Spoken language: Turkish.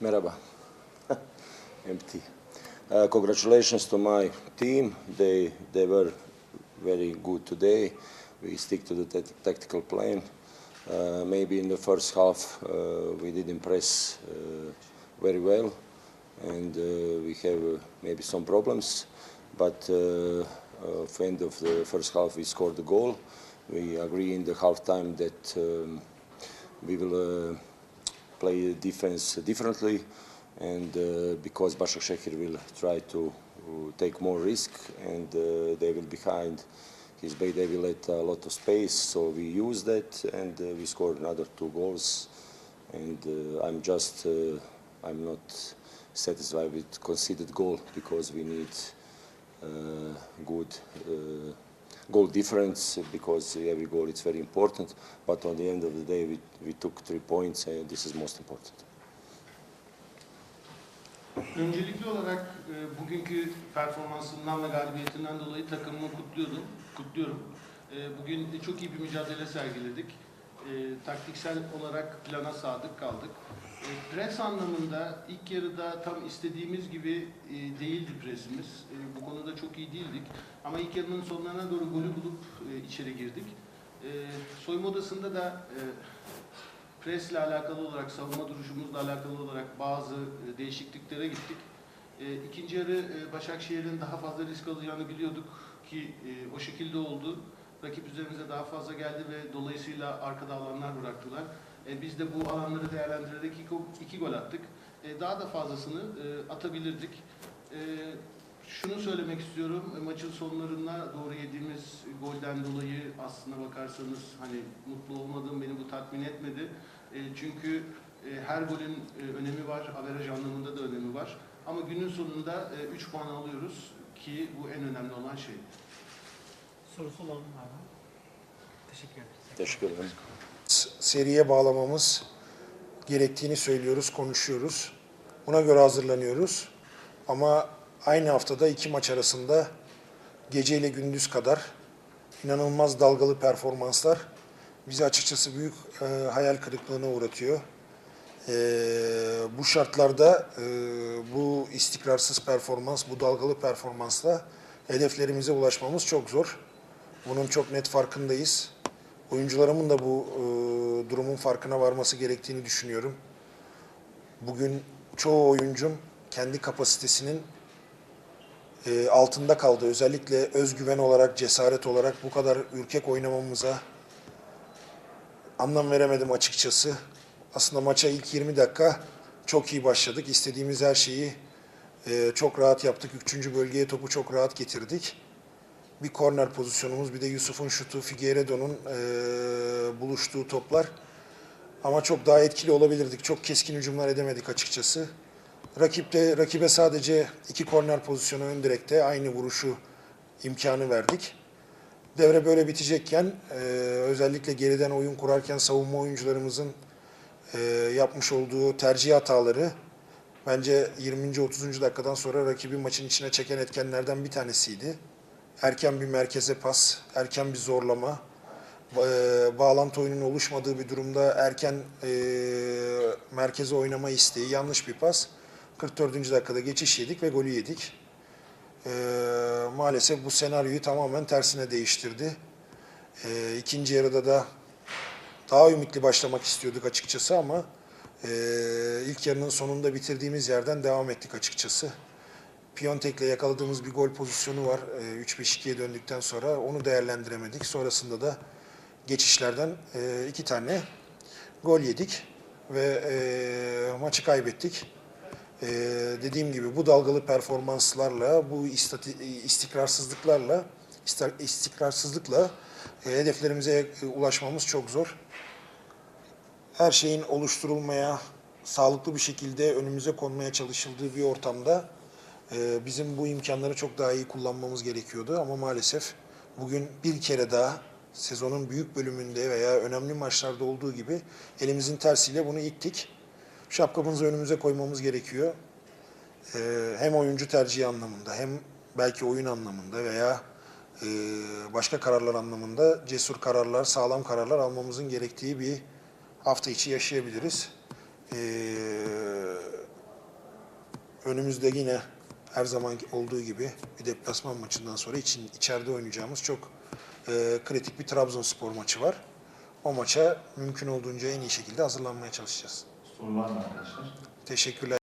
Merhaba. Empty. Uh, congratulations to my team. They they were very good today. We stick to the tactical plan. Uh, maybe in the first half uh, we didn't press uh, very well, and uh, we have uh, maybe some problems. But uh, uh, at the end of the first half we scored the goal. We agree in the half time that um, we will. Uh, play defense differently, and uh, because Başakşehir will try to uh, take more risk and uh, they will behind his bay, they will let a lot of space. So we use that and uh, we scored another two goals. And uh, I'm just I'm not satisfied with conceded goal because we need good. Goal difference because every goal is very important but on the end of the day we, we took three points and this is most important Öncelikli olarak e, bugünkü performansından ve galibiyetinden dolayı takımımı kutluyordum, kutluyorum. E, bugün çok iyi bir mücadele sergiledik. E, taktiksel olarak plana sadık kaldık. E, pres anlamında ilk yarıda tam istediğimiz gibi e, değildi presimiz. E, bu konuda çok iyi değildik. Ama ilk yarının sonlarına doğru golü bulup e, içeri girdik. E, soyunma odasında da e, presle alakalı olarak, savunma duruşumuzla alakalı olarak bazı e, değişikliklere gittik. E, İkinci yarı e, Başakşehir'in daha fazla risk alacağını biliyorduk ki e, o şekilde oldu. Rakip üzerimize daha fazla geldi ve dolayısıyla arkada alanlar bıraktılar. E, Biz de bu alanları değerlendirerek iki, iki gol attık. E, Daha da fazlasını e, atabilirdik. E, Şunu söylemek istiyorum, e, maçın sonlarına doğru yediğimiz golden dolayı aslına bakarsanız hani mutlu olmadığım beni bu tatmin etmedi. E, çünkü e, her golün e, önemi var, averaj anlamında da önemi var. Ama günün sonunda 3 puan alıyoruz ki bu en önemli olan şey. Sorusu olan var mı? Teşekkür ederiz. teşekkür ederim seriye bağlamamız gerektiğini söylüyoruz, konuşuyoruz. Buna göre hazırlanıyoruz. Ama aynı haftada iki maç arasında gece ile gündüz kadar inanılmaz dalgalı performanslar bizi açıkçası büyük e, hayal kırıklığına uğratıyor. E, bu şartlarda e, bu istikrarsız performans, bu dalgalı performansla hedeflerimize ulaşmamız çok zor. Bunun çok net farkındayız. Oyuncularımın da bu e, durumun farkına varması gerektiğini düşünüyorum. Bugün çoğu oyuncum kendi kapasitesinin e, altında kaldı. Özellikle özgüven olarak, cesaret olarak bu kadar ürkek oynamamıza anlam veremedim açıkçası. Aslında maça ilk 20 dakika çok iyi başladık. İstediğimiz her şeyi e, çok rahat yaptık. Üçüncü bölgeye topu çok rahat getirdik bir korner pozisyonumuz bir de Yusuf'un şutu, Figueiredo'nun eee buluştuğu toplar. Ama çok daha etkili olabilirdik. Çok keskin hücumlar edemedik açıkçası. Rakipte rakibe sadece iki korner pozisyonu ön direkte aynı vuruşu imkanı verdik. Devre böyle bitecekken eee, özellikle geriden oyun kurarken savunma oyuncularımızın eee, yapmış olduğu tercih hataları bence 20. 30. dakikadan sonra rakibi maçın içine çeken etkenlerden bir tanesiydi erken bir merkeze pas, erken bir zorlama, ba- bağlantı oyunun oluşmadığı bir durumda erken e, merkeze oynama isteği, yanlış bir pas. 44. dakikada geçiş yedik ve golü yedik. E, maalesef bu senaryoyu tamamen tersine değiştirdi. E, ikinci yarıda da daha ümitli başlamak istiyorduk açıkçası ama e, ilk yarının sonunda bitirdiğimiz yerden devam ettik açıkçası. Piontek'le yakaladığımız bir gol pozisyonu var. Ee, 3-5-2'ye döndükten sonra onu değerlendiremedik. Sonrasında da geçişlerden e, iki tane gol yedik ve e, maçı kaybettik. E, dediğim gibi bu dalgalı performanslarla, bu istikrarsızlıklarla, istikrarsızlıkla hedeflerimize ulaşmamız çok zor. Her şeyin oluşturulmaya, sağlıklı bir şekilde önümüze konmaya çalışıldığı bir ortamda ee, bizim bu imkanları çok daha iyi kullanmamız gerekiyordu ama maalesef bugün bir kere daha sezonun büyük bölümünde veya önemli maçlarda olduğu gibi elimizin tersiyle bunu ittik. Şapkamızı önümüze koymamız gerekiyor. Ee, hem oyuncu tercihi anlamında hem belki oyun anlamında veya e, başka kararlar anlamında cesur kararlar, sağlam kararlar almamızın gerektiği bir hafta içi yaşayabiliriz. E, önümüzde yine her zaman olduğu gibi bir deplasman maçından sonra için içeride oynayacağımız çok e, kritik bir Trabzonspor maçı var. O maça mümkün olduğunca en iyi şekilde hazırlanmaya çalışacağız. Soru var mı arkadaşlar? Teşekkürler.